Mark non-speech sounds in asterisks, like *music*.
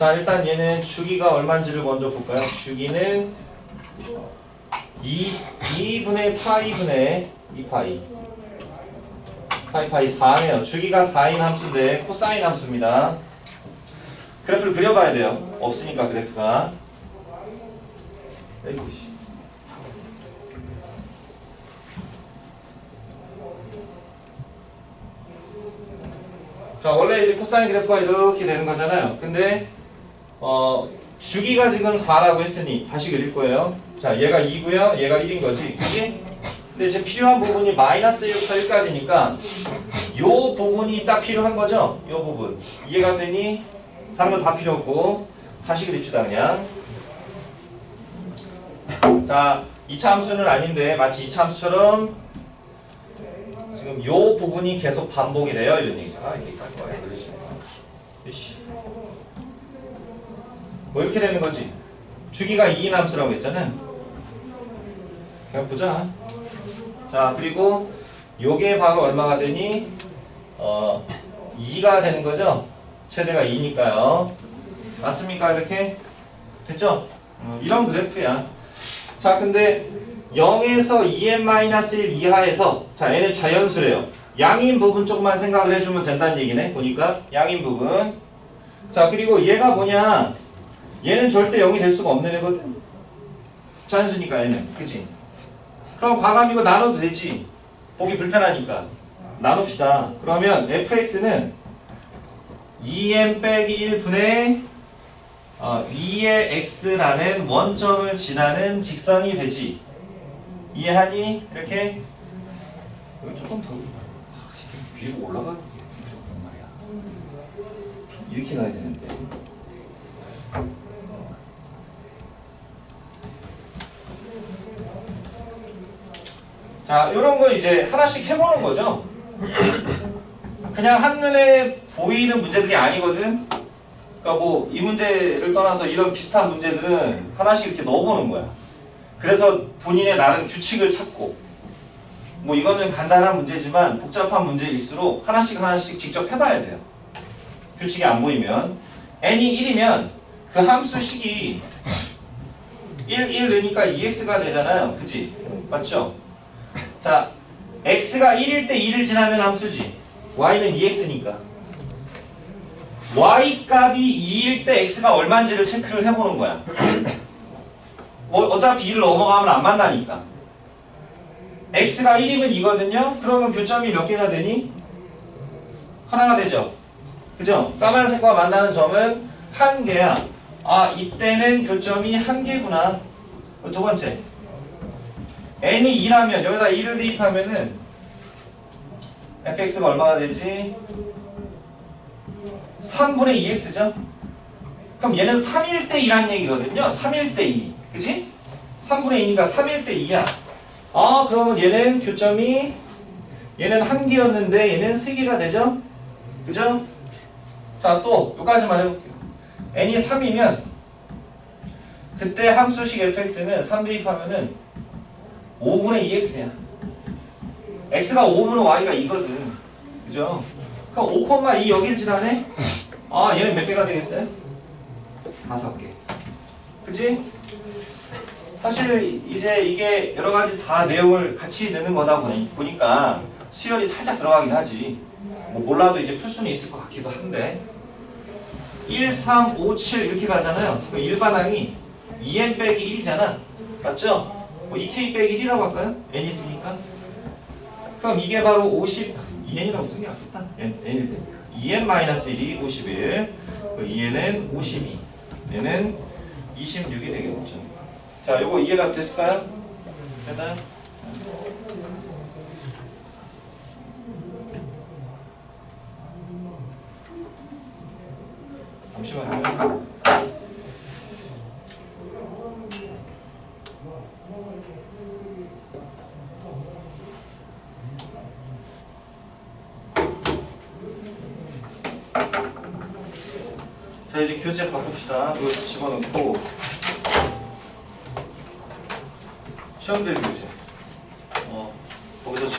자 일단 얘는 주기가 얼마인지를 먼저 볼까요? 주기는 2, 2분의 파이분의 2파이 파이 파이 4네요. 주기가 4인 함수인데 코사인 함수입니다. 그래프를 그려봐야 돼요. 없으니까 그래프가. 에이구 씨. 자 원래 이제 코사인 그래프가 이렇게 되는 거잖아요. 근데 어 주기가 지금 4라고 했으니 다시 그릴 거예요. 자 얘가 2고요. 얘가 1인 거지. 그지? 근데 이제 필요한 부분이 마이너스 1부터 1까지니까 요 부분이 딱 필요한 거죠. 요 부분. 이해가 되니? 다른 건다 필요 없고 다시 그립시다 그냥. 자 2차 함수는 아닌데 마치 2차 함수처럼 지금 요 부분이 계속 반복이 돼요. 이런 얘기죠. 아 이게 깔 거야. 그러시네. 뭐 이렇게 되는 거지. 주기가 2인 함수라고 했잖아요. 그냥 보자. 자 그리고 요게 바로 얼마가 되니? 어 2가 되는 거죠. 최대가 2니까요. 맞습니까? 이렇게 됐죠? 어, 이런 그래프야. 자 근데 0에서 2n-1 이하에서 자 얘는 자연수래요. 양인 부분 조금만 생각을 해주면 된다는 얘기네. 보니까 양인 부분. 자 그리고 얘가 뭐냐? 얘는 절대 0이 될 수가 없는 애거든. 자연수니까 얘는. 그치? 그럼 과감이고 나눠도 되지. 보기 불편하니까. 나눕시다. 그러면 fx는 2n 빼기 1분의 어, 2의 x라는 원점을 지나는 직선이 되지. 이해하니? 이렇게? 조금 더 위로 올라가는 게 말이야. 이렇게 가야 되는데. 자, 이런 거 이제 하나씩 해보는 거죠. 그냥 한눈에 보이는 문제들이 아니거든. 그러니까 뭐 이 문제를 떠나서 이런 비슷한 문제들은 하나씩 이렇게 넣어보는 거야. 그래서 본인의 나름 규칙을 찾고 뭐 이거는 간단한 문제지만 복잡한 문제일수록 하나씩 하나씩 직접 해봐야 돼요. 규칙이 안 보이면 n이 1이면 그 함수식이 1, 1 넣으니까 2x가 되잖아요. 그치? 맞죠? 자, x가 1일 때 2를 지나는 함수지. y는 2x니까. y 값이 2일 때 x가 얼마인지를 체크를 해보는 거야. 뭐 *clears throat* 어차피 2를 넘어가면 안 만나니까. x가 1이면 2거든요. 그러면 교점이 몇 개가 되니? 하나가 되죠. 그죠? 까만색과 만나는 점은 한 개야. 아, 이때는 교점이 한 개구나. 두 번째. N이 2라면 여기다 2를 대입하면은 fx가 얼마가 되지? 3분의 2x죠? 그럼 얘는 3일 때 2란 얘기거든요. 3일 때 2. 그치? 3분의 2니까 3일 때 2야. 아, 그러면 얘는 교점이 얘는 한 개였는데 얘는 세 개가 되죠? 그죠? 자, 또 여기까지만 해볼게요. n이 3이면 그때 함수식 fx는 3 대입하면은 5분의 2x야. x가 5분의 y가 2거든. 그죠? 그럼 5,2 여길 지나네? 아, 얘는 몇 개가 되겠어요? 다섯 개. 그치? 사실 이제 이게 여러 가지 다 내용을 같이 넣는 거다 보니, 보니까 수열이 살짝 들어가긴 하지. 뭐 몰라도 이제 풀 수는 있을 것 같기도 한데. 1, 3, 5, 7 이렇게 가잖아요. 그럼 일반항이 2n 빼기 1이잖아. 맞죠? 뭐 2k 빼기 1이라고 할까요? n 있으니까. 그럼 이게 바로 50, 2n이라고 쓰는 게 낫겠다. n, n일 테니까. 2n-1이 51, 2n은 52, 얘는 26이 되겠죠. 자, 요거 이해가 됐을까요? 됐나요? 잠시만요. 자 이제 교재 바꿉시다. 이거 집어넣고 시험들 교재.